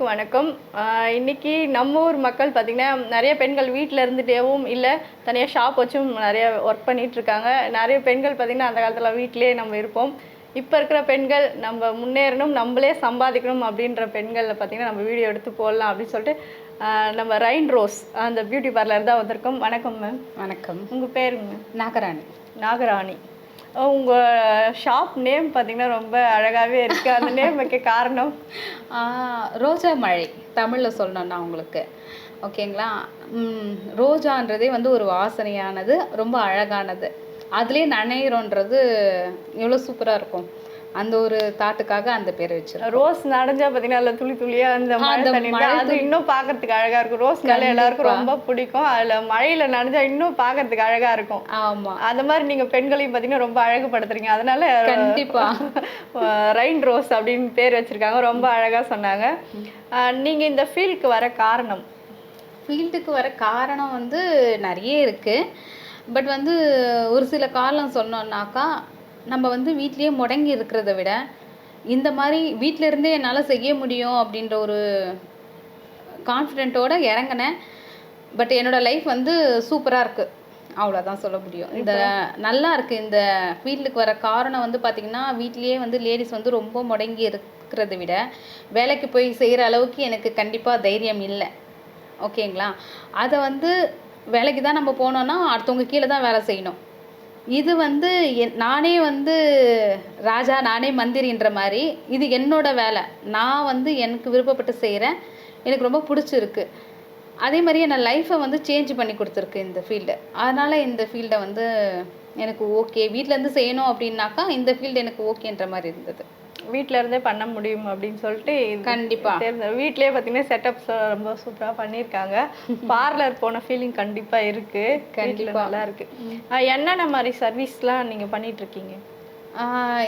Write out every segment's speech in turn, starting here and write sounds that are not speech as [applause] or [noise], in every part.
அனைவருக்கும் வணக்கம். ஆஹ் இன்னைக்கு நம்ம ஊர் மக்கள் பார்த்திங்கன்னா நிறைய பெண்கள் வீட்டில் இருந்துட்டேவும் இல்லை தனியாக ஷாப் வச்சும் நிறைய ஒர்க் பண்ணிட்டு இருக்காங்க. நிறைய பெண்கள் பார்த்திங்கன்னா அந்த காலத்தில் வீட்டிலேயே நம்ம இருப்போம். இப்போ இருக்கிற பெண்கள் நம்ம முன்னேறணும் நம்மளே சம்பாதிக்கணும் அப்படின்ற பெண்களில் பார்த்திங்கன்னா நம்ம வீடியோ எடுத்து போடலாம் அப்படின்னு சொல்லிட்டு நம்ம ரைன் ரோஸ் அந்த பியூட்டி பார்லர் தான் வந்திருக்கோம். வணக்கம் மேம் வணக்கம். உங்கள் பேருங்க? நாகராணி. நாகராணி. உங்கள் ஷாப் நேம் பார்த்திங்கன்னா ரொம்ப அழகாகவே இருக்குது அந்த நேம் வைக்க காரணம்? [laughs] ரோஜா மழை. தமிழில் சொல்லணும்னா உங்களுக்கு. ஓகேங்களா? ரோஜான்றதே வந்து ஒரு வாசனையானது ரொம்ப அழகானது. அதுலேயே நனையிறோன்றது எவ்வளோ சூப்பராக இருக்கும். அந்த ஒரு தாட்டுக்காக அந்த பேர் வச்சிருக்கோம். ரோஸ் நனைஞ்சா பார்த்தீங்கன்னா அதில் துளி துளியாக அந்த மழை தண்ணி அது இன்னும் பார்க்கறதுக்கு அழகா இருக்கும். ரோஸ்னால எல்லாருக்கும் ரொம்ப பிடிக்கும். அதில் மழையில நனைஞ்சா இன்னும் பார்க்கறதுக்கு அழகா இருக்கும். ஆமாம் அந்த மாதிரி நீங்க பெண்களையும் பார்த்தீங்கன்னா ரொம்ப அழகுபடுத்துறீங்க அதனால கண்டிப்பா. ரைன் ரோஸ் அப்படின்னு பேர் வச்சிருக்காங்க. ரொம்ப அழகா சொன்னாங்க. நீங்க இந்த ஃபீல்டுக்கு வர காரணம்? ஃபீல்டுக்கு வர காரணம் வந்து நிறைய இருக்குது பட் வந்து ஒரு சில காரணம் சொன்னோம்னாக்கா நம்ம வந்து வீட்லேயே முடங்கி இருக்கிறத விட இந்த மாதிரி வீட்டில இருந்தே என்னால் செய்ய முடியும் அப்படின்ற ஒரு கான்ஃபிடென்ட்டோட இறங்கினேன் பட் என்னோட லைஃப் வந்து சூப்பராக இருக்குது அவ்வளோதான் சொல்ல முடியும். இந்த நல்லா இருக்குது இந்த ஃபீல்டுக்கு வர காரணம் வந்து பார்த்திங்கன்னா வீட்லேயே வந்து லேடிஸ் வந்து ரொம்ப முடங்கி இருக்கிறத விட வேலைக்கு போய் செய்கிற அளவுக்கு எனக்கு கண்டிப்பாக தைரியம் இல்லை. ஓகேங்களா அதை வந்து வேலைக்கு தான் நம்ம போனோம்னா அடுத்தவங்க கீழே தான் வேலை செய்யணும். இது வந்து என் நானே வந்து ராஜா நானே மந்திரின்ற மாதிரி. இது என்னோட வேலை. நான் வந்து எனக்கு விருப்பப்பட்டு செய்கிறேன் எனக்கு ரொம்ப பிடிச்சிருக்கு. அதே மாதிரி என் லைஃப்பை வந்து சேஞ்ச் பண்ணி கொடுத்துருக்கு இந்த ஃபீல்டு அதனால் இந்த ஃபீல்டை வந்து எனக்கு ஓகே இருந்து செய்யணும் அப்படின்னாக்கா இந்த ஃபீல்டு எனக்கு ஓகேன்ற மாதிரி இருந்தது. வீட்ல இருந்தே பண்ண முடியும் அப்படின்னு சொல்லிட்டு கண்டிப்பா. வீட்லயே பார்த்தீங்கன்னா செட்டப்ஸ் ரொம்ப சூப்பரா பண்ணியிருக்காங்க பார்லர் [laughs] போன ஃபீலிங் கண்டிப்பா இருக்கு. கண்டிப்பா. நல்லா இருக்கு என்னென்ன மாதிரி சர்வீஸ்லாம் நீங்க பண்ணிட்டு இருக்கீங்க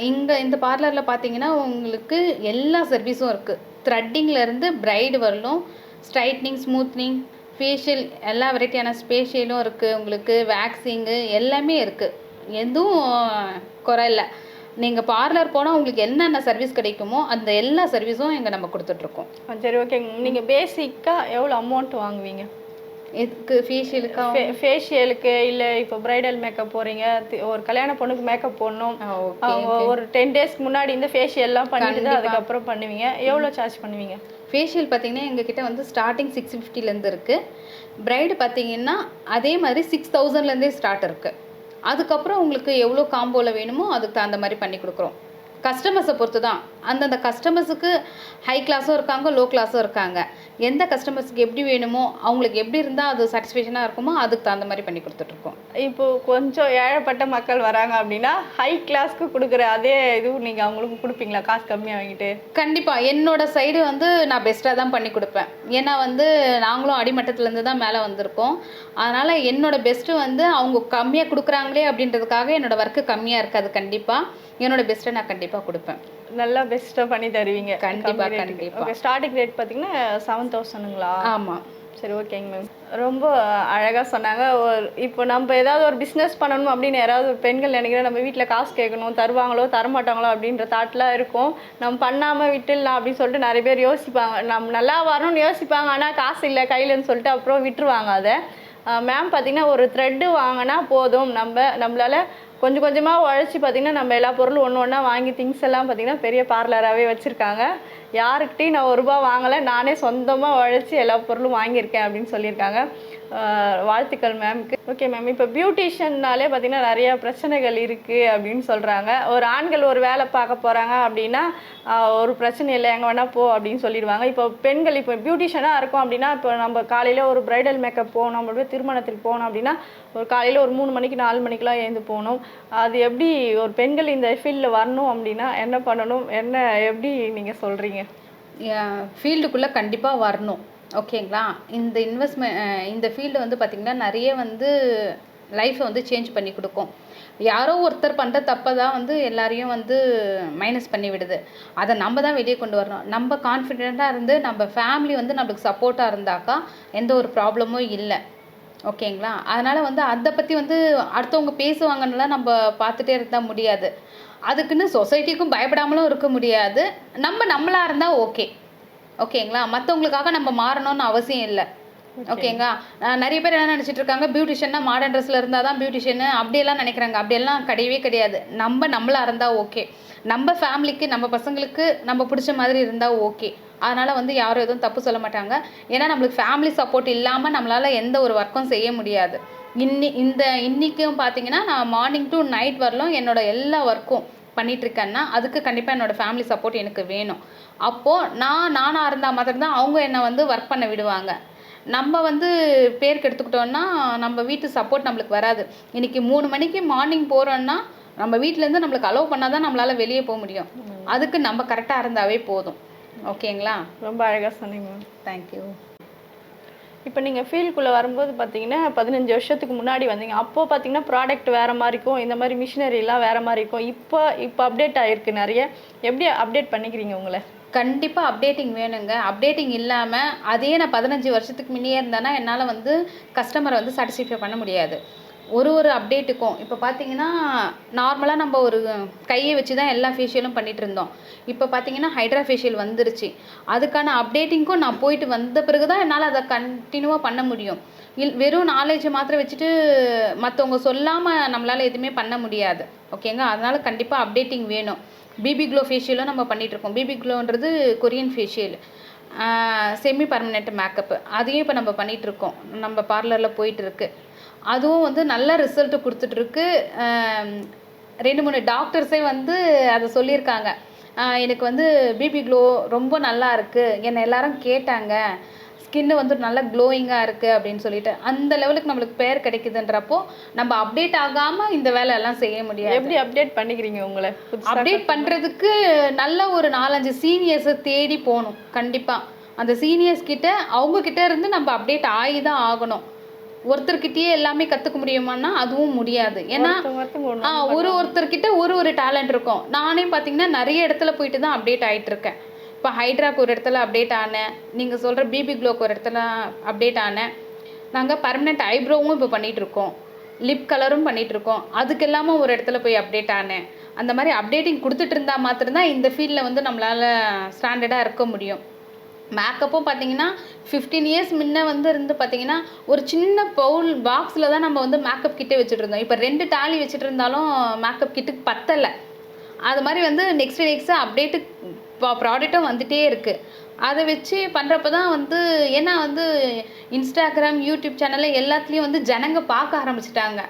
இங்கே இந்த பார்லரில் பார்த்தீங்கன்னா உங்களுக்கு எல்லா சர்வீஸும் இருக்குது த்ரெட்டிங்லேருந்து பிரைடு வரலும் ஸ்ட்ரைட்னிங் ஸ்மூத்னிங் ஃபேஷியல் எல்லா வெரைட்டியான ஸ்பேஷியலும் இருக்குது உங்களுக்கு வேக்சிங்கு எல்லாமே இருக்குது எதுவும் குறை இல்லை. நீங்கள் பார்லர் போனால் உங்களுக்கு என்னென்ன சர்வீஸ் கிடைக்குமோ அந்த எல்லா சர்வீஸும் இங்கே நம்ம கொடுத்துட்ருக்கோம். சரி ஓகே நீங்க பேசிக்கா எவ்வளவு அமௌண்ட் வாங்குவீங்க? இதுக்கு ஃபேஷியலுக்கா ஃபேஷியலுக்கு இல்ல இப்போ பிரைடல் மேக்கப் போறீங்க தி- ஒரு கல்யாண பொண்ணுக்கு மேக்கப் போடணும். அவங்க ஒரு டென் டேஸ்க்கு முன்னாடி இந்த ஃபேஷியல்லாம் பண்ணிட்டு அதுக்கப்புறம் பண்ணுவீங்க. எவ்வளவு சார்ஜ் பண்ணுவீங்க? ஃபேஷியல் பார்த்தீங்கன்னா எங்ககிட்ட வந்து ஸ்டார்டிங் சிக்ஸ் ஃபிஃப்டிலேருந்து இருக்குது பிரைடு பார்த்தீங்கன்னா அதே மாதிரி சிக்ஸ் தௌசண்ட்லேருந்தே ஸ்டார்ட் இருக்குது அதுக்கப்புறம் உங்களுக்கு எவ்வளோ காம்போவில் வேணுமோ அதுக்கு தகுந்த மாதிரி பண்ணி கொடுக்குறோம். கஸ்டமர்ஸை பொறுத்து தான் அந்தந்த கஸ்டமர்ஸுக்கு ஹை கிளாஸும் இருக்காங்க லோ கிளாஸும் இருக்காங்க. எந்த கஸ்டமர்ஸுக்கு எப்படி வேணுமோ அவங்களுக்கு எப்படி இருந்தால் அது சாட்டிஸ்ஃபேக்ஷனாக இருக்குமோ அதுக்கு தகுந்த மாதிரி பண்ணி கொடுத்துட்ருக்கோம் இப்போ கொஞ்சம் ஏழைப்பட்ட மக்கள் வராங்க அப்படின்னா ஹை கிளாஸ்க்கு கொடுக்குற அதே இதுவும் நீங்க அவங்களுக்கு கொடுப்பீங்களா? காசு கம்மியா வாங்கிட்டு? கண்டிப்பாக என்னோட சைடு வந்து நான் பெஸ்ட்டாக தான் பண்ணி கொடுப்பேன். ஏன்னா வந்து நாங்களும் அடிமட்டத்துலேருந்து தான் மேலே வந்திருக்கோம். அதனால் என்னோட பெஸ்ட்டு வந்து அவங்க கம்மியாக கொடுக்குறாங்களே அப்படின்றதுக்காக என்னோட ஒர்க்கு கம்மியாக இருக்காது கண்டிப்பாக என்னோட பெஸ்ட்டை நான் கண்டிப்பாக கொடுப்பேன். நல்லா பெஸ்ட்டாக பண்ணி தருவீங்க. கண்டிப்பா, கண்டிப்பா. ஓகே ஸ்டார்டிங் ரேட் பார்த்தீங்கன்னா செவன் தௌசண்ட்ங்களா ஆமாம் சரி ஓகேங்க மேம் ரொம்ப அழகாக சொன்னாங்க. ஒரு இப்போ நம்ம ஏதாவது ஒரு பிஸ்னஸ் பண்ணணும் அப்படின்னு யாராவது ஒரு பெண்கள் நினைக்கிறோம் நம்ம வீட்டில் காசு கேட்கணும் தருவாங்களோ தரமாட்டாங்களோ அப்படின்ற தாட்லாம் இருக்கும். நம்ம பண்ணாமல் விட்டுடலாம் அப்படின்னு சொல்லிட்டு நிறைய பேர் யோசிப்பாங்க. நம்ம நல்லா வரணும்னு யோசிப்பாங்க. ஆனால் காசு இல்லை கையிலன்னு சொல்லிட்டு அப்புறம் விட்டுருவாங்க அதை. மேம் பார்த்தீங்கன்னா ஒரு த்ரெட்டு வாங்கினா போதும். நம்ம நம்மளால கொஞ்சம் கொஞ்சமாக உழைச்சி பார்த்தீங்கன்னா நம்ம எல்லா பொருளும் ஒன்று ஒன்றா வாங்கி திங்ஸ் எல்லாம் பார்த்தீங்கன்னா பெரிய பார்லராகவே வச்சுருக்காங்க. யாருக்கிட்டையும் நான் ஒரு ரூபா வாங்கலை. நானே சொந்தமாக உழைச்சி எல்லா பொருளும் வாங்கியிருக்கேன் அப்படின்னு சொல்லியிருக்காங்க. வாழ்த்துக்கள் மேம்க்கு ஓகே மேம் இப்போ பியூட்டிஷியன்னாலே பார்த்தீங்கன்னா நிறைய பிரச்சனைகள் இருக்குது அப்படின்னு சொல்கிறாங்க ஒரு ஆண்கள் ஒரு வேலை பார்க்க போகிறாங்க அப்படின்னா ஒரு பிரச்சனை இல்லை எங்கே வேணால் போ அப்படின்னு சொல்லிடுவாங்க. இப்போ பெண்கள் இப்போ பியூட்டிஷியனாக இருக்கும் அப்படின்னா இப்போ நம்ம காலையில் ஒரு பிரைடல் மேக்கப் போகணும் நம்மளோட திருமணத்துக்கு போகணும் அப்படின்னா ஒரு காலையில் ஒரு மூணு மணிக்கு நாலு மணிக்கெலாம் எழுந்து போகணும். அது எப்படி ஒரு பெண்கள் இந்த ஃபீல்டில் வரணும் அப்படின்னா என்ன பண்ணணும்? என்ன எப்படி நீங்கள் சொல்கிறீங்க ஃபீல்டுக்குள்ளே கண்டிப்பாக வரணும். ஓகேங்களா? இந்த இன்வெஸ்ட்மெண்ட் இந்த ஃபீல்டு வந்து பார்த்திங்கன்னா நிறைய வந்து லைஃப்பை வந்து சேஞ்ச் பண்ணி கொடுக்கும். யாரோ ஒருத்தர் பண்ணுற தப்பை தான் வந்து எல்லாரையும் வந்து மைனஸ் பண்ணி விடுது. அதை நம்ம தான் வெளியே கொண்டு வரணும். நம்ம கான்ஃபிடெண்ட்டாக இருந்து நம்ம ஃபேமிலி வந்து நம்மளுக்கு சப்போர்ட்டாக இருந்தாக்கா எந்த ஒரு ப்ராப்ளமும் இல்லை. ஓகேங்களா? அதனால் வந்து அதை பற்றி வந்து அடுத்தவங்க பேசுவாங்கன்னுலாம் நம்ம பார்த்துட்டே இருந்தால் முடியாது. அதுக்குன்னு சொசைட்டிக்கும் பயப்படாமலும் இருக்க முடியாது. நம்ம நம்மளாக இருந்தால் ஓகே ஓகேங்களா? மற்றவங்களுக்காக நம்ம மாறணும்னு அவசியம் இல்லை. ஓகேங்களா? நிறைய பேர் என்ன நினச்சிட்டு இருக்காங்க பியூட்டிஷியன்னா மாடர்ன் ட்ரெஸ்ஸில் இருந்தால் தான் பியூட்டிஷியனு அப்படியெல்லாம் நினைக்கிறாங்க. அப்படியெல்லாம் கிடையவே கிடையாது. நம்ம நம்மளா இருந்தால் ஓகே நம்ம ஃபேமிலிக்கு நம்ம பசங்களுக்கு நம்ம பிடிச்ச மாதிரி இருந்தால் ஓகே அதனால் வந்து யாரும் எதுவும் தப்பு சொல்ல மாட்டாங்க. ஏன்னா நம்மளுக்கு ஃபேமிலி சப்போர்ட் இல்லாமல் நம்மளால் எந்த ஒரு ஒர்க்கும் செய்ய முடியாது. இன்னி இந்த இன்றைக்கும் பார்த்தீங்கன்னா நான் மார்னிங் டு நைட் வரலும் என்னோட எல்லா ஒர்க்கும் பண்ணிட்டு இருக்கேன்னா அதுக்கு கண்டிப்பாக என்னோட ஃபேமிலி சப்போர்ட் எனக்கு வேணும். அப்போது நான் நானாக இருந்தால் மாத்திரம்தான் அவங்க என்னை வந்து ஒர்க் பண்ண விடுவாங்க. நம்ம வந்து பேருக்கு எடுத்துக்கிட்டோம்னா நம்ம வீட்டு சப்போர்ட் நம்மளுக்கு வராது. இன்னைக்கு மூணு மணிக்கு மார்னிங் போகிறோன்னா நம்ம வீட்டிலேருந்து நம்மளுக்கு அலோவ் பண்ணால் தான் நம்மளால் வெளியே போக முடியும். அதுக்கு நம்ம கரெக்டாக இருந்தாவே போதும். ஓகேங்களா? ரொம்ப அழகாக சொன்னீங்க. மேம் தேங்க்யூ இப்போ நீங்கள் ஃபீல்டுக்குள்ளே வரும்போது பார்த்தீங்கன்னா பதினஞ்சு வருஷத்துக்கு முன்னாடி வந்தீங்க. அப்போது பார்த்தீங்கன்னா ப்ராடக்ட் வேறு மாதிரி இருக்கும். இந்த மாதிரி மிஷினரிலாம் வேறு மாதிரி இருக்கும். இப்போ இப்போ அப்டேட் ஆகிருக்கு நிறைய. எப்படி அப்டேட் பண்ணிக்கிறீங்க உங்களை? கண்டிப்பாக அப்டேட்டிங் வேணுங்க. அப்டேட்டிங் இல்லாமல் அதே நான் பதினஞ்சு வருஷத்துக்கு முன்னே இருந்தேன்னா என்னால் வந்து கஸ்டமரை வந்து சாட்டிஸ்ஃபை பண்ண முடியாது. ஒரு ஒரு அப்டேட்டுக்கும் இப்போ பார்த்தீங்கன்னா நார்மலாக நம்ம ஒரு கையை வச்சு தான் எல்லா ஃபேஷியலும் பண்ணிட்டு இருந்தோம் இப்போ பார்த்தீங்கன்னா ஹைட்ரா ஃபேஷியல் வந்துருச்சு. அதுக்கான அப்டேட்டிங்க்கும் நான் போயிட்டு வந்த பிறகு தான் என்னால் அதை கண்டினியூவாக பண்ண முடியும். இல் வெறும் நாலேஜை மாத்திரம் வச்சுட்டு மற்றவங்க சொல்லாமல் நம்மளால் எதுவுமே பண்ண முடியாது. ஓகேங்க அதனால் கண்டிப்பாக அப்டேட்டிங் வேணும். பிபி க்ளோ ஃபேஷியலும் நம்ம பண்ணிகிட்ருக்கோம் இருக்கோம் BB க்ளோன்றது Korean facial semi permanent makeup அதையும் இப்போ நம்ம பண்ணிகிட்ருக்கோம் இருக்கோம் நம்ம பார்லரில் போயிட்டுருக்கு. அதுவும் வந்து நல்ல ரிசல்ட் கொடுத்துட்ருக்கு ரெண்டு மூணு டாக்டர்ஸே வந்து அதை சொல்லியிருக்காங்க. எனக்கு வந்து பிபி க்ளோ ரொம்ப நல்லா இருக்கு. என்னை எல்லாரும் கேட்டாங்க. ஸ்கின்னு வந்து நல்ல க்ளோயிங்காக இருக்குது அப்படின்னு சொல்லிட்டு. அந்த லெவலுக்கு நம்மளுக்கு பேர் கிடைக்குதுன்றப்போ நம்ம அப்டேட் ஆகாமல் இந்த வேலை எல்லாம் செய்ய முடியாது. எப்படி அப்டேட் பண்ணிக்கிறீங்க உங்களை? அப்டேட் பண்ணுறதுக்கு நல்ல ஒரு நாலஞ்சு சீனியர்ஸை தேடி போகணும். கண்டிப்பாக அந்த சீனியர்ஸ் கிட்ட அவங்க கிட்ட இருந்து நம்ம அப்டேட் ஆகி தான் ஆகணும். ஒருத்தர்கிட்டயே எல்லாமே கற்றுக்க முடியுமான்னா அதுவும் முடியாது. ஏன்னா ஒரு ஒருத்தர்கிட்ட ஒரு ஒரு டேலண்ட் இருக்கும். நானே பார்த்தீங்கன்னா நிறைய இடத்துல போயிட்டு தான் அப்டேட் ஆயிட்டு இருக்கேன். இப்போ ஹைட்ராக்கு ஒரு இடத்துல அப்டேட் ஆனேன். நீங்கள் சொல்கிற பிபி க்ளோக்கு ஒரு இடத்துல அப்டேட் ஆனேன். நாங்கள் பர்மனெண்ட் ஐப்ரோவும் இப்போ பண்ணிட்டு இருக்கோம். லிப் கலரும் பண்ணிட்டு இருக்கோம். அதுக்கு எல்லாமே ஒரு இடத்துல போய் அப்டேட் ஆனேன். அந்த மாதிரி அப்டேட்டிங் கொடுத்துட்டு இருந்தா மாத்திரம்தான் இந்த ஃபீல்டில் வந்து நம்மளால ஸ்டாண்டர்டாக இருக்க முடியும். மேக்கப்பும் பார்த்தீங்கன்னா ஃபிஃப்டீன் இயர்ஸ் முன்ன வந்து இருந்து பார்த்தீங்கன்னா ஒரு சின்ன பவுல் பாக்ஸில் தான் நம்ம வந்து மேக்கப் கிட்டே வச்சுட்டு இருந்தோம் இப்போ ரெண்டு டாலி வச்சுட்டு இருந்தாலும் மேக்கப் கிட்டுக்கு பத்தலை. அது மாதிரி வந்து நெக்ஸ்ட் நெக்ஸ்ட் அப்டேட்டு ப்ராடக்ட்டும் வந்துகிட்டே இருக்குது அதை வச்சு பண்ணுறப்ப தான் வந்து ஏன்னா வந்து இன்ஸ்டாகிராம் யூடியூப் சேனலில் எல்லாத்துலேயும் வந்து ஜனங்க பார்க்க ஆரம்பிச்சிட்டாங்க.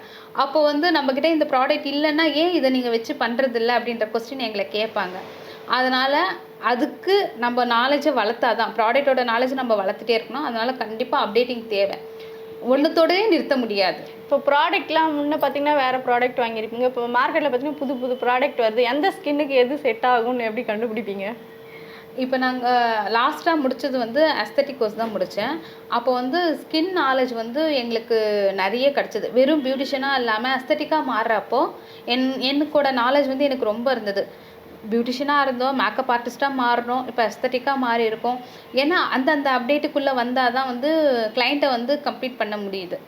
அப்போது வந்து நம்மக்கிட்ட இந்த ப்ராடக்ட் இல்லைன்னா ஏன் இதை நீங்கள் வச்சு பண்ணுறதில்ல அப்படின்ற கொஸ்டின் எங்களை கேட்பாங்க. அதனால் அதுக்கு நம்ம நாலேஜை வளர்த்தா தான் ப்ராடக்ட்டோட நாலேஜ் நம்ம வளர்த்துட்டே இருக்கணும். அதனால் கண்டிப்பாக அப்டேட்டிங் தேவை. ஒன்றுத்தோடயே நிறுத்த முடியாது. இப்போ ப்ராடக்ட்லாம் முன்ன பார்த்தீங்கன்னா வேற ப்ராடக்ட் வாங்கியிருப்பீங்க. இப்போ மார்க்கெட்டில் பார்த்தீங்கன்னா புது புது ப்ராடக்ட் வருது. எந்த ஸ்கின்னுக்கு எது செட் ஆகும்னு எப்படி கண்டுபிடிப்பீங்க? இப்போ நாங்கள் லாஸ்ட்டாக முடிச்சது வந்து அஸ்தட்டிக் கோர்ஸ் தான் முடித்தேன் அப்போ வந்து ஸ்கின் நாலேஜ் வந்து எங்களுக்கு நிறைய கிடச்சிது. வெறும் பியூட்டிஷியனாக இல்லாமல் அஸ்தட்டிக்காக மாறுறப்போ என் எனக்கோட நாலேஜ் வந்து எனக்கு ரொம்ப இருந்தது. பியூட்டிஷியனாக இருந்தோம் மேக்கப் ஆர்டிஸ்ட்டாக மாறினோம். இப்போ எஸ்தட்டிக்காக மாறி இருக்கோம். ஏன்னா அந்தந்த அப்டேட்டுக்குள்ளே வந்தால் தான் வந்து கிளைண்ட்டை வந்து கம்ப்ளீட் பண்ண முடியுது.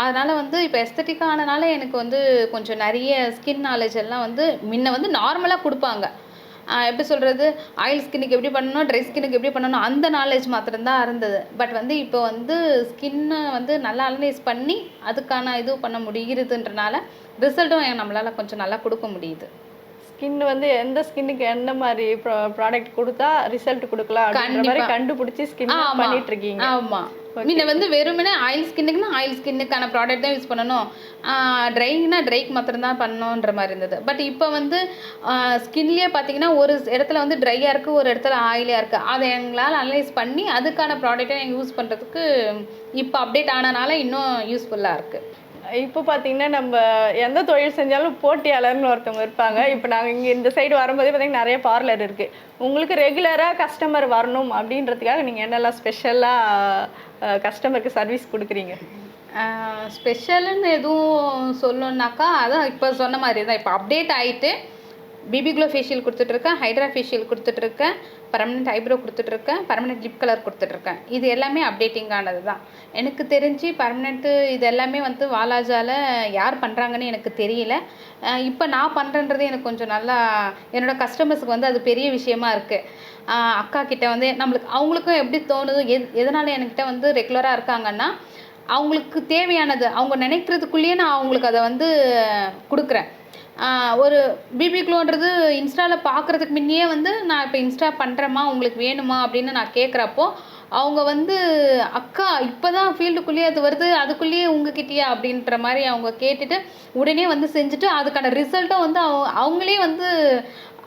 அதனால் வந்து இப்போ எஸ்தட்டிக்காக ஆனனால எனக்கு வந்து கொஞ்சம் நிறைய ஸ்கின் நாலேஜ் எல்லாம் வந்து முன்ன வந்து நார்மலாக கொடுப்பாங்க. எப்படி சொல்கிறது ஆயில் ஸ்கின்னுக்கு எப்படி பண்ணணும் ட்ரை ஸ்கின்னுக்கு எப்படி பண்ணணும் அந்த நாலேஜ் மாத்திரம்தான் இருந்தது. பட் வந்து இப்போ வந்து ஸ்கின்னை வந்து நல்லா அனலைஸ் பண்ணி அதுக்கான இது பண்ண முடிகிறதுன்றனால ரிசல்ட்டும் நம்மளால் கொஞ்சம் நல்லா கொடுக்க முடியுது. ஸ்கின் வந்து எந்த ஸ்கின்னுக்கு என்ன மாதிரி ப்ராடக்ட் கொடுத்தா ரிசல்ட் கொடுக்கலாம் அப்படின்ற மாதிரி. கண்டுபிடிச்சி ஸ்கின். பண்ணிட்டு இருக்கீங்க ஆமா. முன்ன வந்து வெறுமனே ஆயில் ஸ்கின்னுக்குனா ஆயில் ஸ்கின்னுக்கான ப்ராடக்ட் தான் யூஸ் பண்ணணும். ட்ரைனா ட்ரைக்கு மாத்திரம்தான் பண்ணணுன்ற மாதிரி இருந்தது. பட் இப்போ வந்து ஸ்கின்லேயே பார்த்தீங்கன்னா ஒரு இடத்துல வந்து ட்ரையாக இருக்குது ஒரு இடத்துல ஆயிலியாக இருக்குது அதை எங்களால் அனலைஸ் பண்ணி அதுக்கான ப்ராடக்ட்டை எங்கள் யூஸ் பண்ணுறதுக்கு இப்போ அப்டேட் ஆனனால இன்னும் யூஸ்ஃபுல்லாக இருக்குது இப்போ பார்த்தீங்கன்னா நம்ம எந்த தொழில் செஞ்சாலும் போட்டியாளர்னு ஒருத்தவங்க இருப்பாங்க. இப்போ நாங்கள் இங்கே இந்த சைடு வரும்போதே பார்த்தீங்கன்னா நிறைய பார்லர் இருக்குது உங்களுக்கு ரெகுலராக கஸ்டமர் வரணும் அப்படின்றதுக்காக நீங்கள் என்னெல்லாம் ஸ்பெஷலாக கஸ்டமருக்கு சர்வீஸ் கொடுக்குறீங்க? ஸ்பெஷல்னு எதுவும் சொல்லணுன்னாக்கா அதான் இப்போ சொன்ன மாதிரி தான் இப்போ அப்டேட் ஆகிட்டு பிபி குளோ ஃபேஷியல் கொடுத்துட்ருக்கேன் ஹைட்ரா ஃபேஷியல் கொடுத்துட்ருக்கேன் பர்மனெண்ட் ஐப்ரோ கொடுத்துட்ருக்கேன் பர்மனெண்ட் லிப் கலர் கொடுத்துட்ருக்கேன் இது எல்லாமே அப்டேட்டிங்கானது தான். எனக்கு தெரிஞ்சு பர்மனெண்ட்டு இது எல்லாமே வந்து வாலாஜால யார் பண்ணுறாங்கன்னு எனக்கு தெரியல. இப்போ நான் பண்ணுறேன்றது எனக்கு கொஞ்சம் நல்லா என்னோடய கஸ்டமர்ஸுக்கு வந்து அது பெரிய விஷயமா இருக்குது அக்கா கிட்ட வந்து நம்மளுக்கு அவங்களுக்கும் எப்படி தோணுது எது எதனால் என்கிட்ட வந்து ரெகுலராக இருக்காங்கன்னா அவங்களுக்கு தேவையானது அவங்க நினைக்கிறதுக்குள்ளேயே நான் அவங்களுக்கு அதை வந்து கொடுக்குறேன். ஒரு பிபி க்ளோன்றது இன்ஸ்டாவில் பார்க்குறதுக்கு முன்னையே வந்து நான் இப்போ இன்ஸ்டா பண்ணுறேம்மா உங்களுக்கு வேணுமா அப்படின்னு நான் கேட்குறப்போ அவங்க வந்து அக்கா இப்போ தான் ஃபீல்டுக்குள்ளேயே அது வருது அதுக்குள்ளேயே உங்ககிட்டயா அப்படின்ற மாதிரி அவங்க கேட்டுட்டு உடனே வந்து செஞ்சுட்டு அதுக்கான ரிசல்ட்டும் வந்து அவங்க அவங்களே வந்து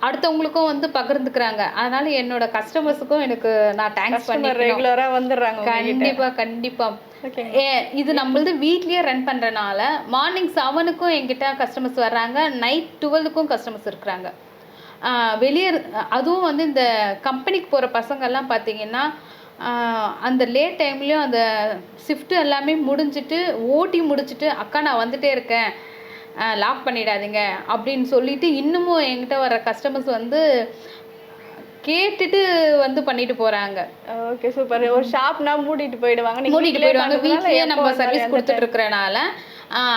அடுத்தவங்களுக்கும் வந்து பகிர்ந்துக்கிறாங்க. அதனால என்னோட கஸ்டமர்ஸுக்கும் எனக்கு நான் தேங்க்ஸ் பண்ணிக்கிறேன் ரெகுலரா வந்துடுறாங்க. கண்டிப்பா கண்டிப்பா. இது நம்மளது வீட்லயே ரன் பண்றனால மார்னிங் செவனுக்கும் என்கிட்ட கஸ்டமர்ஸ் வர்றாங்க. நைட் டுவெல்லுக்கும் கஸ்டமர்ஸ் இருக்கிறாங்க. வெளியே அதுவும் வந்து இந்த கம்பெனிக்கு போகிற பசங்கள்லாம் பார்த்தீங்கன்னா அந்த லேட் டைம்லேயும் அந்த ஷிஃப்ட்டு எல்லாமே முடிஞ்சிட்டு ஓட்டி முடிச்சிட்டு அக்கா நான் வந்துட்டே இருக்கேன். லாக் பண்ணிடாதீங்க அப்படின்னு சொல்லிட்டு இன்னமும் என்கிட்ட வர கஸ்டமர்ஸ் வந்து கேட்டுட்டு வந்து பண்ணிட்டு போகிறாங்க ஓகே சூப்பர் ஒரு ஷாப்னா மூடிட்டு போயிடுவாங்க. மூடிட்டு போயிடுவாங்க. வீட்லயே நம்ம சர்வீஸ் கொடுத்துட்டு இருக்கிறனால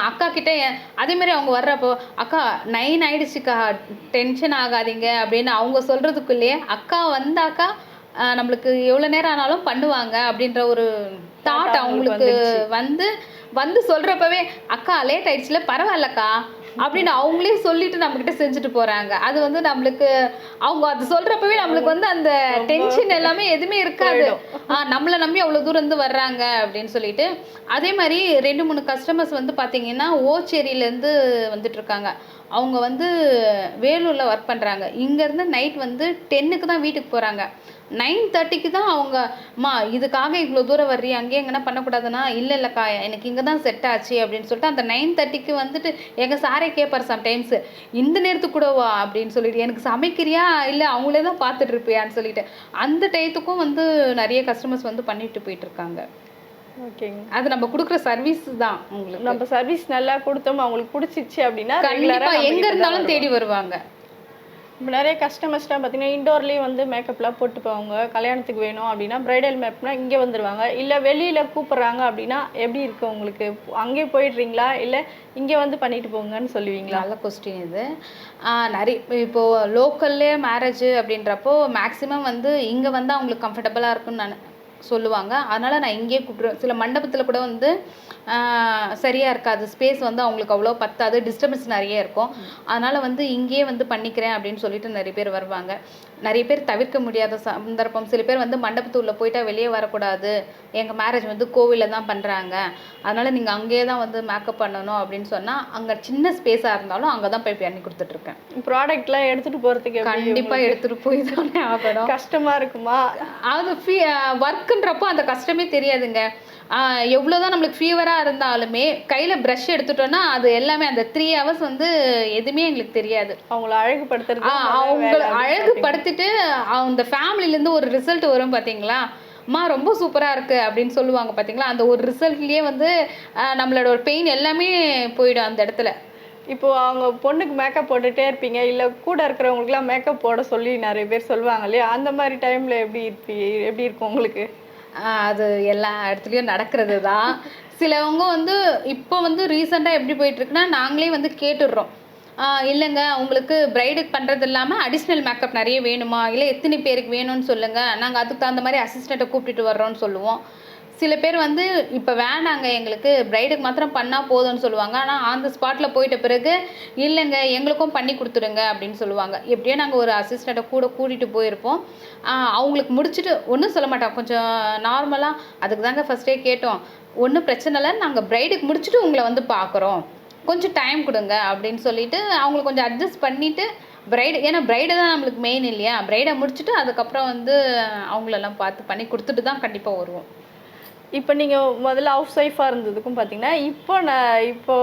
அக்கா கிட்ட அதே மாதிரி அவங்க வர்றப்போ அக்கா நைன் ஆயிடுச்சுக்கா டென்ஷன் ஆகாதீங்க அப்படின்னு அவங்க சொல்றதுக்குள்ளேயே அக்கா வந்தாக்கா நம்மளுக்கு எவ்வளோ நேரம் ஆனாலும் பண்ணுவாங்க அப்படின்ற ஒரு தாட் அவங்களுக்கு வந்து வந்து சொல்றப்பவே அக்கா லேட் ஆயிடுச்சுல பரவாயில்லக்கா. அப்படின்னு அவங்களே சொல்லிட்டு நம்மக்கிட்ட செஞ்சுட்டு போறாங்க. அது வந்து நம்மளுக்கு அவங்க அது சொல்றப்பவே நம்மளுக்கு வந்து அந்த டென்ஷன் எல்லாமே [laughs] எதுவுமே இருக்காது. நம்மளை நம்பி அவ்வளோ தூரம் இருந்து வர்றாங்க அப்படின்னு சொல்லிட்டு. அதே மாதிரி ரெண்டு மூணு கஸ்டமர்ஸ் வந்து பார்த்தீங்கன்னா ஓச்சேரியிலேருந்து வந்துட்டு இருக்காங்க. அவங்க வந்து வேலூரில் ஒர்க் பண்ணுறாங்க இங்கேருந்து நைட் வந்து டென்னுக்கு தான் வீட்டுக்கு போகிறாங்க நைன் தேர்ட்டிக்கு தான் அவங்க அம்மா இதுக்காக இவ்வளோ தூரம் வர்றீ? அங்கேயே எங்கன்னா பண்ணக்கூடாதுன்னா? இல்லை இல்லைக்கா எனக்கு இங்கே தான் செட் ஆச்சு அப்படின்னு சொல்லிட்டு அந்த நைன் தேர்ட்டிக்கு வந்துட்டு எங்கள் சாரே கேட்பார் சம்டைம்ஸ் இந்த நேரத்துக்கு கூடவா அப்படின்னு சொல்லிட்டு எனக்கு சமைக்கிறியா? இல்லை அவங்களே தான் பார்த்துட்டு இருப்பியான்னு சொல்லிட்டு. அந்த டயத்துக்கும் வந்து நிறைய கஸ்டமர்ஸ் வந்து பண்ணிட்டு போயிட்டு இருக்காங்க ஓகேங்க. அது நம்ம கொடுக்குற சர்வீஸ் தான் உங்களுக்கு. நம்ம சர்வீஸ் நல்லா கொடுத்தோம் அவங்களுக்கு பிடிச்சிச்சு அப்படின்னா எங்க இருந்தாலும் தேடி வருவாங்க. இப்போ நிறைய கஸ்டமர்ஸ்லாம் பார்த்தீங்கன்னா இண்டோர்லேயே வந்து மேக்கப்லாம் போட்டு போவாங்க கல்யாணத்துக்கு வேணும் அப்படின்னா பிரைடல் மேப்னா இங்கே வந்துடுவாங்க இல்லை வெளியில் கூப்பிட்றாங்க அப்படின்னா எப்படி இருக்குது உங்களுக்கு? அங்கேயே போயிடுறீங்களா? இல்லை இங்கே வந்து பண்ணிட்டு போங்கன்னு சொல்லுவீங்களா? நல்ல கொஸ்டின் இது. நிறைய இப்போது லோக்கல்லே மேரேஜ் அப்படின்றப்போ மேக்ஸிமம் வந்து இங்கே வந்து அவங்களுக்கு கம்ஃபர்டபுளாக இருக்கும்னு நான் சொல்லுவாங்க. அதனால் நான் இங்கேயே கூப்பிட்ருவேன் சில மண்டபத்தில் கூட வந்து ஆஹ் சரியா இருக்காது. ஸ்பேஸ் வந்து அவங்களுக்கு அவ்வளோ பத்தாது. டிஸ்டர்பன்ஸ் நிறைய இருக்கும். அதனால் வந்து இங்கேயே வந்து பண்ணிக்கிறேன் அப்படின்னு சொல்லிட்டு நிறைய பேர் வருவாங்க. நிறைய பேர் தவிர்க்க முடியாத சந்தர்ப்பம். சில பேர் வந்து மண்டபத்துள்ள போயிட்டா வெளியே வரக்கூடாது. எங்கள் மேரேஜ் வந்து கோவிலில் தான் பண்ணுறாங்க அதனால் நீங்கள் அங்கேயே தான் வந்து மேக்கப் பண்ணணும் அப்படின்னு சொன்னால் அங்கே சின்ன ஸ்பேஸாக இருந்தாலும் அங்கே தான் போய் பண்ணி கொடுத்துட்ருக்கேன். ப்ராடக்ட்லாம் எடுத்துட்டு போறதுக்கு எப்படி கண்டிப்பாக எடுத்துகிட்டு போய் தானே ஆகணும். கஷ்டமா இருக்குமா? அது ஃபீ ஒர்க்குன்றப்போ அந்த கஷ்டமே தெரியாதுங்க. எவ்வளோ தான் நம்மளுக்கு ஃபீவராக இருந்தாலுமே கையில் ப்ரஷ் எடுத்துட்டோன்னா அது எல்லாமே அந்த த்ரீ ஹவர்ஸ் வந்து எதுவுமே எங்களுக்கு தெரியாது. அவங்கள அழகுபடுத்துறது அவங்கள அழகுபடுத்திட்டு அந்த ஃபேமிலிலேருந்து ஒரு ரிசல்ட் வரும் பார்த்தீங்களா அம்மா ரொம்ப சூப்பராக இருக்குது அப்படின்னு சொல்லுவாங்க பார்த்தீங்களா அந்த ஒரு ரிசல்ட்லேயே வந்து நம்மளோட ஒரு பெயின் எல்லாமே போயிடும் அந்த இடத்துல. இப்போ அவங்க பொண்ணுக்கு மேக்கப் போட்டுட்டே இருப்பீங்க இல்ல கூட இருக்கிறவங்களுக்குலாம் மேக்கப் போட சொல்லி நிறைய பேர் சொல்லுவாங்க இல்லையா? அந்த மாதிரி டைம்ல எப்படி இருப்பீ எப்படி இருக்கும் உங்களுக்கு? அது எல்லா இடத்துலையும் நடக்கிறது தான் சிலவங்க வந்து இப்போ வந்து ரீசெண்டாக எப்படி போயிட்டுருக்குன்னா நாங்களே வந்து கேட்டுடுறோம். இல்லைங்க உங்களுக்கு ப்ரைடு பண்ணுறது இல்லாமல் அடிஷ்னல் மேக்கப் நிறைய வேணுமா? இல்லை எத்தனை பேருக்கு வேணும்னு சொல்லுங்கள் நாங்கள் அதுக்கு தகுந்த மாதிரி அசிஸ்டண்ட்டை கூப்பிட்டுட்டு வர்றோம்னு சொல்லுவோம். சில பேர் வந்து இப்போ வேணாங்க எங்களுக்கு ப்ரைடுக்கு மாத்திரம் பண்ணால் போதும்னு சொல்லுவாங்க. ஆனால் அந்த ஸ்பாட்டில் போயிட்ட பிறகு இல்லைங்க எங்களுக்கும் பண்ணி கொடுத்துடுங்க அப்படின்னு சொல்லுவாங்க. எப்படியோ நாங்கள் ஒரு அசிஸ்டண்ட்டை கூட கூட்டிகிட்டு போயிருப்போம். அவங்களுக்கு முடிச்சுட்டு ஒன்றும் சொல்ல மாட்டோம். கொஞ்சம் நார்மலாக அதுக்கு தாங்க ஃபஸ்ட்டே கேட்டோம். ஒன்றும் பிரச்சனை இல்லை நாங்கள் ப்ரைடுக்கு முடிச்சுட்டு உங்களை வந்து பார்க்குறோம் கொஞ்சம் டைம் கொடுங்க அப்படின்னு சொல்லிட்டு அவங்களுக்கு கொஞ்சம் அட்ஜஸ்ட் பண்ணிவிட்டு பிரைடு ஏன்னா பிரைடு தான் நம்மளுக்கு மெயின் இல்லையா? பிரைடை முடிச்சுட்டு அதுக்கப்புறம் வந்து அவங்களெல்லாம் பார்த்து பண்ணி கொடுத்துட்டு தான் கண்டிப்பாக வருவோம். இப்போ நீங்க முதல்ல ஹவுஸ் ஒய்ஃபாக இருந்ததுக்கும் பார்த்தீங்கன்னா இப்போ நான் இப்போ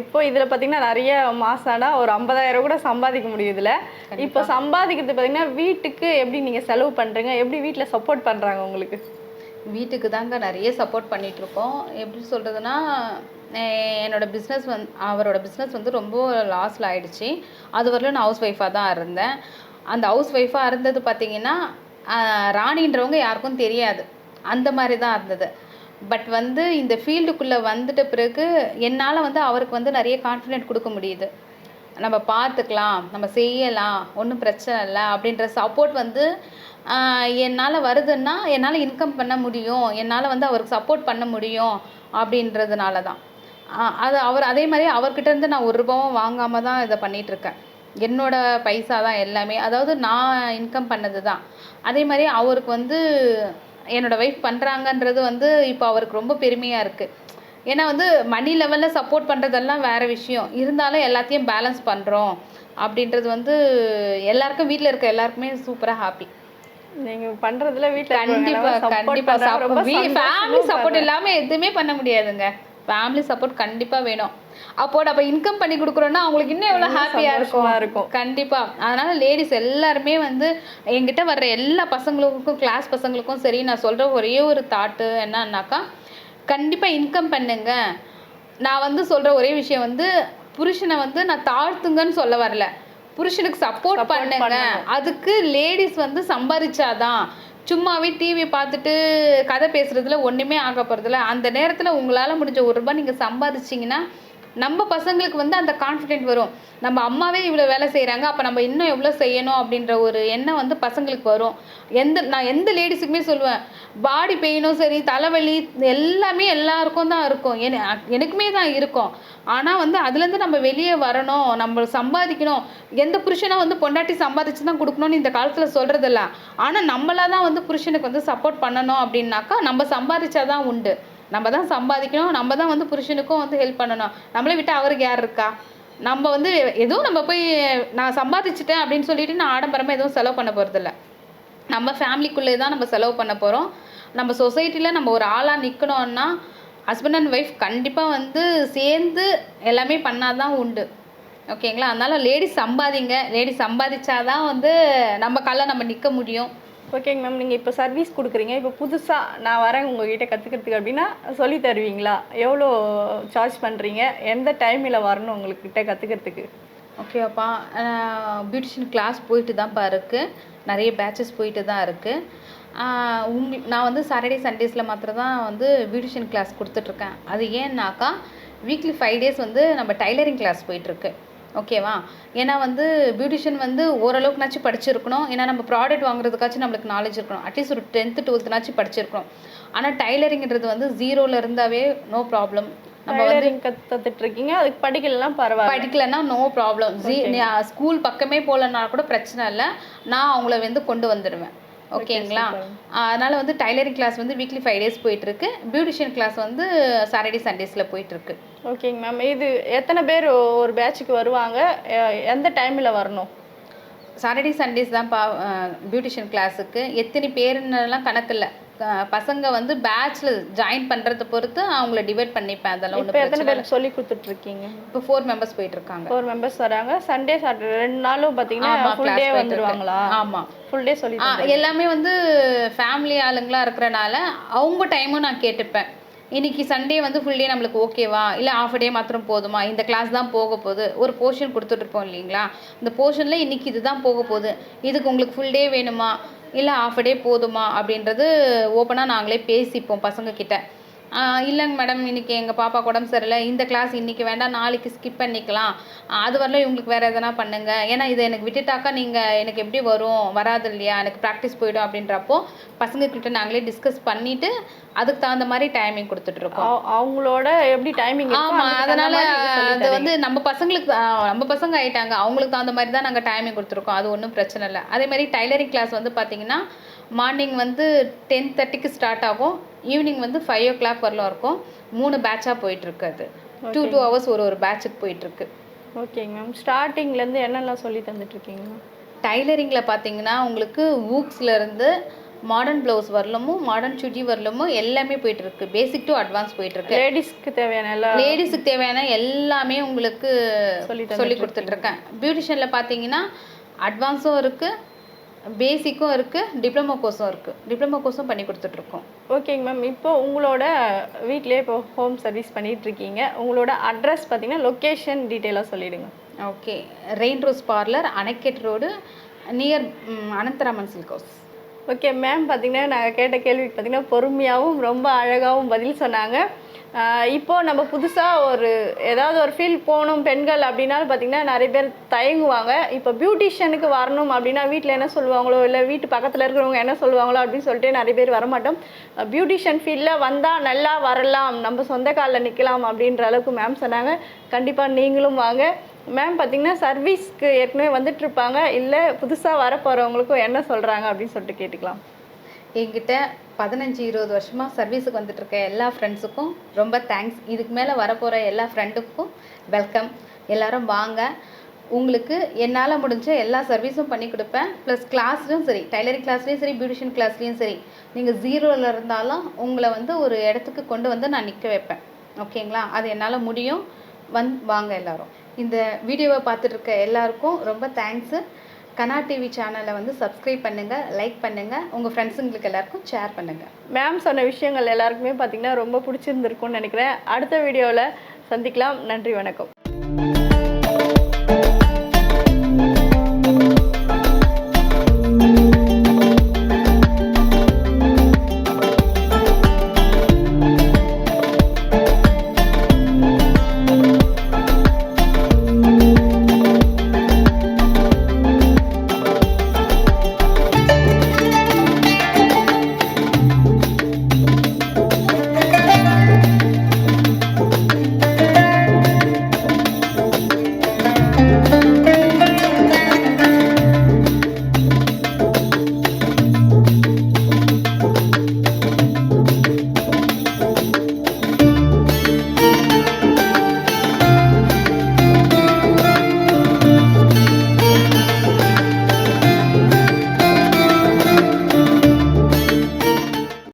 இப்போ இதில் பார்த்தீங்கன்னா நிறைய மாசானா ஒரு ஐம்பதாயிரம் கூட சம்பாதிக்க முடியும் இதில் இப்போ சம்பாதிக்கிறது பார்த்தீங்கன்னா வீட்டுக்கு எப்படி நீங்க செலவு பண்றீங்க? எப்படி வீட்டில் சப்போர்ட் பண்றாங்க உங்களுக்கு? வீட்டுக்கு தாங்க நிறைய சப்போர்ட் பண்ணிகிட்ருக்கோம் எப்படி சொல்கிறதுனா அஹ் என்னோட பிஸ்னஸ் வந்து அவரோட பிஸ்னஸ் வந்து ரொம்ப லாஸில் ஆயிடுச்சு. அது வரலும் நான் ஹவுஸ் ஒய்ஃபாக தான் இருந்தேன். அந்த ஹவுஸ் ஒய்ஃபாக இருந்தது பார்த்தீங்கன்னா ராணின்றவங்க யாருக்கும் தெரியாது. அந்த மாதிரி தான் இருந்தது. பட் வந்து இந்த ஃபீல்டுக்குள்ளே வந்துட்ட பிறகு என்னால் வந்து அவருக்கு வந்து நிறைய கான்ஃபிடென்ட் கொடுக்க முடியுது. நம்ம பார்த்துக்கலாம் நம்ம செய்யலாம் ஒன்றும் பிரச்சனை இல்லை அப்படின்ற சப்போர்ட் வந்து என்னால் வருதுன்னா என்னால் இன்கம் பண்ண முடியும் என்னால் வந்து அவருக்கு சப்போர்ட் பண்ண முடியும் அப்படின்றதுனால தான். அது அவர் அதே மாதிரி அவர்கிட்ட இருந்து நான் ஒரு ரூபாவும் வாங்காமல் தான் இதை பண்ணிகிட்ருக்கேன் என்னோடய என்னோட பைசா தான் எல்லாமே. அதாவது நான் இன்கம் பண்ணது தான். அதே மாதிரி அவருக்கு வந்து என்னோட ஒய்ஃப் பண்ணுறாங்கன்றது வந்து இப்போ அவருக்கு ரொம்ப பெருமையாக இருக்குது ஏன்னா வந்து மணி லெவலில் சப்போர்ட் பண்ணுறதெல்லாம் வேறு விஷயம். இருந்தாலும் எல்லாத்தையும் பேலன்ஸ் பண்ணுறோம் அப்படின்றது வந்து எல்லாருக்கும் வீட்டில் இருக்க எல்லாருக்குமே சூப்பராக ஹாப்பி நீங்க பண்றதுல வீட்ல கண்டிப்பா கண்டிப்பா ஃபேமிலி சப்போர்ட் இல்லாம எதுவுமே பண்ண முடியாதுங்க. ஃபேமிலி சப்போர்ட் கண்டிப்பா வேணும். அப்போ நம்ம இன்கம் பண்ணி கொடுக்குறோன்னா அவங்களுக்கு இன்னும் எவ்வளோ ஹாப்பியா சந்தோஷமா இருக்கும்? இருக்கும். கண்டிப்பா. அதனால லேடிஸ் எல்லாருமே வந்து என்கிட்ட வர்ற எல்லா பசங்களுக்கும் கிளாஸ் பசங்களுக்கும் சரி நான் சொல்ற ஒரே ஒரு தாட்டு என்னன்னாக்கா கண்டிப்பா இன்கம் பண்ணுங்க. நான் வந்து சொல்ற ஒரே விஷயம் வந்து புருஷனை வந்து நான் தாழ்த்துங்கன்னு சொல்ல வரல. புருஷனுக்கு சப்போர்ட் பண்ணுங்க. அதுக்கு லேடிஸ் வந்து சம்பாதிச்சாதான் சும்மாவே டிவி பார்த்துட்டு கதை பேசுகிறதுல ஒன்றுமே ஆக போகிறதில்ல அந்த நேரத்தில் உங்களால் முடிஞ்ச ஒரு ரூபாய் நீங்கள் சம்பாதிச்சிங்கன்னா நம்ம பசங்களுக்கு வந்து அந்த கான்ஃபிடென்ட் வரும். நம்ம அம்மாவே இவ்வளோ வேலை செய்கிறாங்க அப்போ நம்ம இன்னும் எவ்வளோ செய்யணும் அப்படின்ற ஒரு எண்ணம் வந்து பசங்களுக்கு வரும். எந்த நான் எந்த லேடிஸுக்குமே சொல்லுவேன் பாடி பெயினும் சரி தலைவலி எல்லாமே எல்லாருக்கும் தான் இருக்கும். என எனக்குமே தான் இருக்கும். ஆனால் வந்து அதுலேருந்து நம்ம வெளியே வரணும் நம்ம சம்பாதிக்கணும். எந்த புருஷனும் வந்து பொண்டாட்டி சம்பாதிச்சு தான் கொடுக்கணும்னு இந்த காலத்தில் சொல்கிறதில்ல ஆனால் நம்மளாக தான் வந்து புருஷனுக்கு வந்து சப்போர்ட் பண்ணணும் அப்படின்னாக்கா நம்ம சம்பாதிச்சாதான் உண்டு. நம்ம தான் சம்பாதிக்கணும் நம்ம தான் வந்து புருஷனுக்கும் வந்து ஹெல்ப் பண்ணணும். நம்மளை விட்டு அவருக்கு யார் இருக்கா? நம்ம வந்து எதுவும் நம்ம போய் நான் சம்பாதிச்சிட்டேன் அப்படின்னு சொல்லிட்டு நான் ஆடம்பரமாக எதுவும் செலவு பண்ண போகிறதில்ல நம்ம ஃபேமிலிக்குள்ளே தான் நம்ம செலவு பண்ண போகிறோம் நம்ம சொசைட்டியில் நம்ம ஒரு ஆளாக நிற்கணும்னா ஹஸ்பண்ட் அண்ட் ஒய்ஃப் கண்டிப்பாக வந்து சேர்ந்து எல்லாமே பண்ணால் தான் உண்டு ஓகேங்களா அதனால லேடிஸ் சம்பாதிங்க. லேடிஸ் சம்பாதிச்சாதான் வந்து நம்ம காலில் நம்ம நிற்க முடியும். ஓகேங்க மேம் நீங்கள் இப்போ சர்வீஸ் கொடுக்குறீங்க. இப்போ புதுசாக நான் வரேன் உங்ககிட்ட கற்றுக்கிறதுக்கு அப்படின்னா சொல்லி தருவீங்களா? எவ்வளோ சார்ஜ் பண்ணுறீங்க எந்த டைமில் வரணும் உங்கள்கிட்ட கற்றுக்கிறதுக்கு ஓகேப்பா பியூட்டிஷியன் கிளாஸ் போயிட்டு தான்ப்பா இருக்குது நிறைய பேட்சஸ் போயிட்டு தான் இருக்குது உங் நான் வந்து சாட்டர்டே சண்டேஸில் மாத்திரம் தான் வந்து பியூட்டிஷியன் கிளாஸ் கொடுத்துட்ருக்கேன் அது ஏன்னாக்கா வீக்லி ஃபைவ் டேஸ் வந்து நம்ம டைலரிங் கிளாஸ் போயிட்டுருக்கு ஓகேவா? ஏன்னா வந்து பியூட்டிஷியன் வந்து ஓரளவுக்குனாச்சும் படிச்சிருக்கணும். ஏன்னா நம்ம ப்ராடக்ட் வாங்குறதுக்காச்சும் நம்மளுக்கு நாலேஜ் இருக்கணும். அட்லீஸ்ட் ஒரு டென்த்து டுவெல்த்துனாச்சும் படிச்சிருக்கணும். ஆனால் டைலரிங்கிறது வந்து ஜீரோவில் இருந்தாவே நோ ப்ராப்ளம் நம்ம வந்து கற்றுட்டு இருக்கீங்க அதுக்கு படிக்கலாம் பரவாயில்ல. படிக்கலைன்னா நோ ப்ராப்ளம் ஜி ஸ்கூல் பக்கமே போகலன்னா கூட பிரச்சனை இல்லை. நான் அவங்கள வந்து கொண்டு வந்துடுவேன் ஓகேங்களா? அதனால வந்து டைலரிங் கிளாஸ் வந்து வீக்லி ஃபைவ் டேஸ் போயிட்டு இருக்கு பியூட்டிஷியன் கிளாஸ் வந்து சாட்டர்டே சண்டேஸில் போயிட்டு இருக்கு ஓகேங்க மேம். இது எத்தனை பேர் ஒரு பேட்சுக்கு வருவாங்க? எந்த டைமில் வரணும்? சாட்டர்டே சண்டேஸ் தான் பா பியூட்டிஷியன் கிளாஸுக்கு எத்தனை பேருன்னெல்லாம் கணக்கு இல்லை. பசங்க வந்து பேட்ச்ல ஜாயின் பண்றதை பொறுத்து அவங்கள டிவைட் பண்ணிப்பேன். அதெல்லாம் இப்போ எத்தனை பேருக்கு சொல்லி கொடுத்துட்டு இருக்கீங்க இப்போ ஃபோர் மெம்பர்ஸ் போயிட்டு இருக்காங்க ஃபோர் மெம்பர்ஸ் வராங்க. சண்டே சாட்டர்டே ரெண்டு நாளும் பார்த்தீங்கன்னா ஃபுல் டே வந்துருவாங்களா இருக்கு. ஆமா. ஃபுல் டே சொல்லி எல்லாமே வந்து ஃபேமிலி ஆளுங்களா இருக்கிறனால அவங்க டைமும் நான் கேட்டுப்பேன். இன்றைக்கி சண்டே வந்து ஃபுல் டே நம்மளுக்கு ஓகேவா இல்லை ஆஃப் டே மாத்திரம் போதுமா? இந்த கிளாஸ் தான் போக போகுது. ஒரு போர்ஷன் கொடுத்துட்ருப்போம் இல்லைங்களா? இந்த போர்ஷனில் இன்றைக்கி இதுதான் போக போகுது. இதுக்கு உங்களுக்கு ஃபுல் டே வேணுமா? இல்லை ஆஃப் டே போதுமா? அப்படின்றது ஓப்பனாக நாங்களே பேசிப்போம் பசங்கக்கிட்ட இல்லைங்க மேடம் இன்னைக்கு எங்கள் பாப்பா உடம்பு சரியில்லை. இந்த கிளாஸ் இன்னைக்கு வேண்டாம் நாளைக்கு ஸ்கிப் பண்ணிக்கலாம். அது வரல இவங்களுக்கு வேறு எதனா பண்ணுங்க. ஏன்னா இதை எனக்கு விட்டுட்டாக்கா நீங்கள் எனக்கு எப்படி வரும்? வராது இல்லையா? எனக்கு ப்ராக்டிஸ் போயிடும் அப்படின்றப்போ பசங்க கிட்ட நாங்களே டிஸ்கஸ் பண்ணிட்டு அதுக்கு தகுந்த மாதிரி டைமிங் கொடுத்துட்ருக்கோம் அவ- அவங்களோட எப்படி டைமிங் ஆமா அதனால அது வந்து நம்ம பசங்களுக்கு நம்ம பசங்க ஆயிட்டாங்க. அவங்களுக்கு தகுந்த மாதிரி தான் நாங்கள் டைமிங் கொடுத்துருக்கோம். அது ஒன்றும் பிரச்சனை இல்லை. அதே மாதிரி டைலரிங் கிளாஸ் வந்து பார்த்தீங்கன்னா மார்னிங் வந்து டென் தேர்ட்டிக்கு ஸ்டார்ட் ஆகும். ஈவினிங் வந்து ஃபைவ் ஓ கிளாக் வரலாம் இருக்கும். மூணு பேட்சாக போயிட்டு இருக்கு அது டூ டூ ஹவர்ஸ் ஒரு ஒரு பேட்சுக்கு போயிட்டு இருக்கு ஓகேங்க மேம் ஸ்டார்டிங்லேருந்து என்னெல்லாம் சொல்லி தந்துட்டு இருக்கீங்க டைலரிங்கில் பார்த்தீங்கன்னா உங்களுக்கு ஊக்ஸ்ல இருந்து மாடர்ன் ப்ளவுஸ் வரலமும் மாடர்ன் சுடி வரலமும் எல்லாமே போயிட்டு இருக்கு பேசிக் டு அட்வான்ஸ் போயிட்டு இருக்கு லேடிஸ்க்கு தேவையான எல்லா லேடிஸுக்கு தேவையான எல்லாமே உங்களுக்கு சொல்லி சொல்லி கொடுத்துட்டு இருக்கேன் பியூட்டிஷியனில் பார்த்தீங்கன்னா அட்வான்ஸும் இருக்கு. பேசிக்கும் இருக்குது டிப்ளமோ கோர்ஸும் இருக்குது டிப்ளமோ கோர்ஸும் பண்ணி கொடுத்துட்ருக்கோம். ஓகேங்க மேம் இப்போ உங்களோட வீட்டிலே இப்போ ஹோம் சர்வீஸ் பண்ணிட்டு இருக்கீங்க உங்களோட அட்ரஸ் பார்த்தீங்கன்னா லொக்கேஷன் டீட்டெயிலாக சொல்லிடுங்க. Okay Rain Rose Parlour Anaicut road near Anantharaman Silk House okay ma'am பார்த்திங்கன்னா நாங்கள் கேட்ட கேள்விக்கு பார்த்தீங்கன்னா பொறுமையாகவும் ரொம்ப அழகாகவும் பதில் சொன்னாங்க. இப்போது நம்ம புதுசாக ஒரு ஏதாவது ஒரு ஃபீல்ட் போகணும் பெண்கள் அப்படின்னாலும் பார்த்தீங்கன்னா நிறைய பேர் தயங்குவாங்க. இப்போ பியூட்டிஷியனுக்கு வரணும் அப்படின்னா வீட்டில் என்ன சொல்லுவாங்களோ இல்லை வீட்டு பக்கத்தில் இருக்கிறவங்க என்ன சொல்லுவாங்களோ அப்படின்னு சொல்லிட்டு நிறைய பேர் வரமாட்டோம். பியூட்டிஷியன் ஃபீல்டில் வந்தால் நல்லா வரலாம். நம்ம சொந்த காலில் நிற்கலாம் அப்படின்ற அளவுக்கு மேம் சொன்னாங்க. கண்டிப்பாக நீங்களும் வாங்க. மேம் பார்த்தீங்கன்னா சர்வீஸ்க்கு ஏற்கனவே வந்துட்டுருப்பாங்க. இல்லை புதுசாக வரப்போகிறவங்களுக்கும் என்ன சொல்கிறாங்க அப்படின்னு சொல்லிட்டு கேட்டுக்கலாம். என்கிட்ட பதினஞ்சு இருபது வருஷமாக சர்வீஸுக்கு வந்துட்டுருக்க எல்லா ஃப்ரெண்ட்ஸுக்கும் ரொம்ப தேங்க்ஸ் இதுக்கு மேலே வரப்போகிற எல்லா ஃப்ரெண்டுக்கும் வெல்கம் எல்லாரும் வாங்க. உங்களுக்கு என்னால் முடிஞ்ச எல்லா சர்வீஸும் பண்ணி கொடுப்பேன். ப்ளஸ் கிளாஸ்லையும் சரி டைலரிங் கிளாஸ்லேயும் சரி பியூட்டிஷியன் கிளாஸ்லேயும் சரி நீங்கள் ஜீரோவில் இருந்தாலும் உங்களை வந்து ஒரு இடத்துக்கு கொண்டு வந்து நான் நிற்க வைப்பேன். ஓகேங்களா அது என்னால் முடியும். வந் வாங்க எல்லாரும். இந்த வீடியோவை பார்த்துட்ருக்க எல்லாருக்கும் ரொம்ப தேங்க்ஸு கனா டிவி சேனலை வந்து சப்ஸ்கிரைப் பண்ணுங்கள் லைக் பண்ணுங்கள் உங்கள் ஃப்ரெண்ட்ஸுங்களுக்கு எல்லாருக்கும் ஷேர் பண்ணுங்கள் மேம் சொன்ன விஷயங்கள் எல்லாருக்குமே பார்த்தீங்கன்னா ரொம்ப பிடிச்சிருந்துருக்கும்னு நினைக்கிறேன். அடுத்த வீடியோவில் சந்திக்கலாம். நன்றி வணக்கம்.